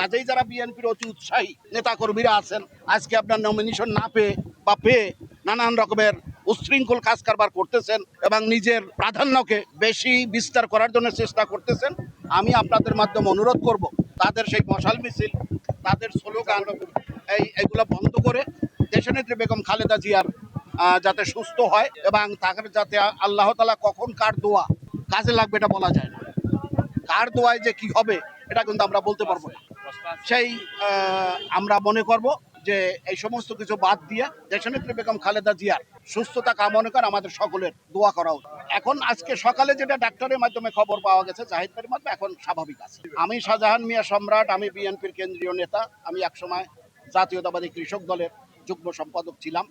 কাজেই যারা বিএনপির অতি উৎসাহী নেতাকর্মীরা আছেন, আজকে আপনার নমিনেশন না পেয়ে বা পেয়ে নানান রকমের উচ্ছৃঙ্খল কাজ কারবার করতেছেন এবং নিজের প্রাধান্যকে বেশি বিস্তার করার জন্য চেষ্টা করতেছেন, আমি আপনাদের মাধ্যমে অনুরোধ করব, তাদের সেই মশাল মিছিল, তাদের স্লোগান, এই, এগুলো বন্ধ করে দেশনেত্রী বেগম খালেদা জিয়ার যাতে সুস্থ হয় এবং তাকে যাতে আল্লাহ তালা কখন কার দোয়া কাজে লাগবে এটা বলা যায় না। কার দোয়ায় যে কি হবে, এটা কিন্তু আমরা বলতে পারব না। সেই আমরা মনে করব যে এই সমস্ত কিছু বাদ দিয়ে দেশনেত্রী বেগম খালেদা জিয়ার সুস্থতা কামনা করে আমাদের সকলের দোয়া করা উচিত। এখন আজকে সকালে যেটা ডাক্তারের মাধ্যমে খবর পাওয়া গেছে জাহিদ মাধ্যমে এখন স্বাভাবিক আছে। আমি শাহজাহান মিয়া সম্রাট, আমি বিএনপির কেন্দ্রীয় নেতা, আমি একসময় জাতীয়তাবাদী কৃষক দলের যুগ্ম সম্পাদক ছিলাম।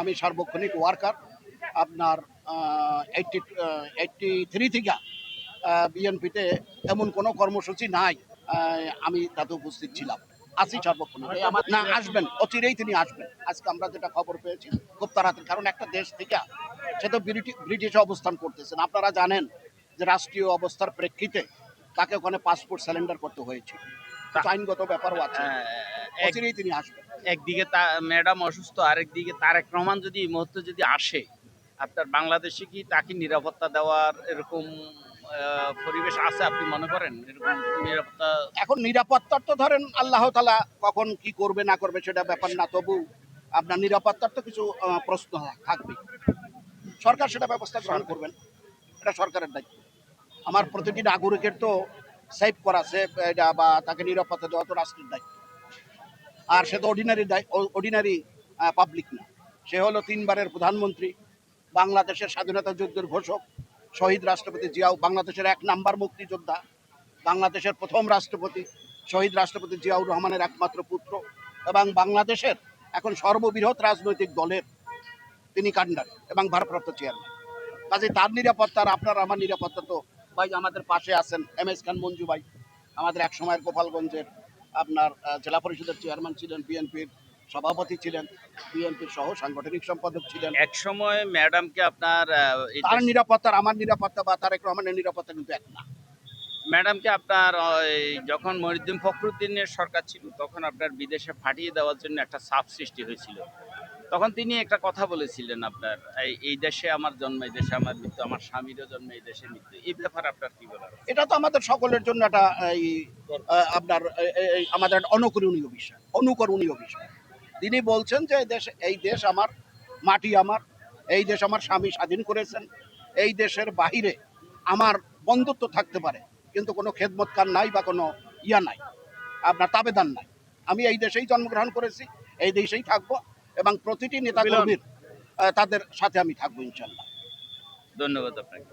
আমি সার্বক্ষণিক ওয়ার্কার, আপনার এইটটি এইটটি থ্রি থেকে বিএনপিতে এমন কোনো কর্মসূচি নাই। আমি তাতে উপস্থিত ছিলাম। আসি আমার না আসবেন। অচিরেই তিনি আসবেন। আজকে আমরা যেটা খবর পেয়েছি খুব তাড়াতাড়ি। কারণ একটা দেশ থেকে সে তো ব্রিটি- ব্রিটিশে অবস্থান করতেছেন। আপনারা জানেন যে রাষ্ট্রীয় অবস্থার প্রেক্ষিতে তাকে ওখানে পাসপোর্ট স্যালেন্ডার করতে হয়েছে। আইনগত ব্যাপারও আছে। অচিরেই তিনি আসবেন। একদিকে তা ম্যাডাম অসুস্থ আরেকদিকে তারেক রহমান যদি এই মুহূর্তে যদি আসে আপনার বাংলাদেশে কি তাকে নিরাপত্তা দেওয়ার এরকম পরিবেশ আছে আপনি মনে করেন? এরকম নিরাপত্তা এখন নিরাপত্তার তো ধরেন আল্লাহ তালা কখন কি করবে না করবে সেটা ব্যাপার না তবু আপনার নিরাপত্তার তো কিছু প্রশ্ন থাকবে। সরকার সেটা ব্যবস্থা গ্রহণ করবেন এটা সরকারের দায়িত্ব। আমার প্রতিটি নাগরিকের তো সেভ করা সেভ এটা বা তাকে নিরাপত্তা দেওয়া তো রাষ্ট্রের দায়িত্ব। আর সে তো অর্ডিনারি অর্ডিনারি পাবলিক না। সে হলো তিনবারের প্রধানমন্ত্রী বাংলাদেশের স্বাধীনতা যুদ্ধের ঘোষক শহীদ রাষ্ট্রপতি জিয়াউ বাংলাদেশের এক নাম্বার মুক্তিযোদ্ধা, বাংলাদেশের প্রথম রাষ্ট্রপতি শহীদ রাষ্ট্রপতি জিয়াউর রহমানের একমাত্র পুত্র এবং বাংলাদেশের এখন সর্ববৃহৎ রাজনৈতিক দলের তিনি কান্ডার এবং ভারপ্রাপ্ত চেয়ারম্যান। কাজে তার নিরাপত্তা আর আপনার আমার নিরাপত্তা তো ভাই আমাদের পাশে আছেন এম এস খান মঞ্জু ভাই। আমাদের এক সময়ের গোপালগঞ্জের আপনার জেলা পরিষদের চেয়ারম্যান ছিলেন বিএনপির সভাপতি ছিলেন বিএনপির সহ সাংগঠনিক সম্পাদক ছিলেন। এক সময় ম্যাডামকে আপনার তার দেশ- নিরাপত্তা আমার নিরাপত্তা বা তারেক রহমানের নিরাপত্তা কিন্তু এক না। ম্যাডামকে আপনার যখন মহিউদ্দিন ফখরুদ্দিনের সরকার ছিল তখন আপনার বিদেশে ফাটিয়ে দেওয়ার জন্য একটা চাপ সৃষ্টি হয়েছিল। তখন তিনি একটা কথা বলেছিলেন আপনার এই দেশে আমার জন্ম এই দেশে আমার মৃত্যু আমার স্বামীরও জন্ম এই দেশে মৃত্যু এই ব্যাপার আপনার কি বলার এটা তো আমাদের সকলের জন্য একটা আপনার আমাদের একটা অনুকরণীয় বিষয় অনুকরণীয় বিষয়। তিনি বলছেন যে এই দেশ এই দেশ আমার মাটি আমার এই দেশ আমার স্বামী স্বাধীন করেছেন এই দেশের বাহিরে আমার বন্ধুত্ব থাকতে পারে কিন্তু কোনো খেদমতকার নাই বা কোনো ইয়া নাই আপনার তাবেদান নাই। আমি এই দেশেই জন্মগ্রহণ করেছি এই দেশেই থাকব এবং প্রতিটি নেতা কর্মীর তাদের সাথে আমি থাকব ইনশাল্লাহ। ধন্যবাদ আপনাকে।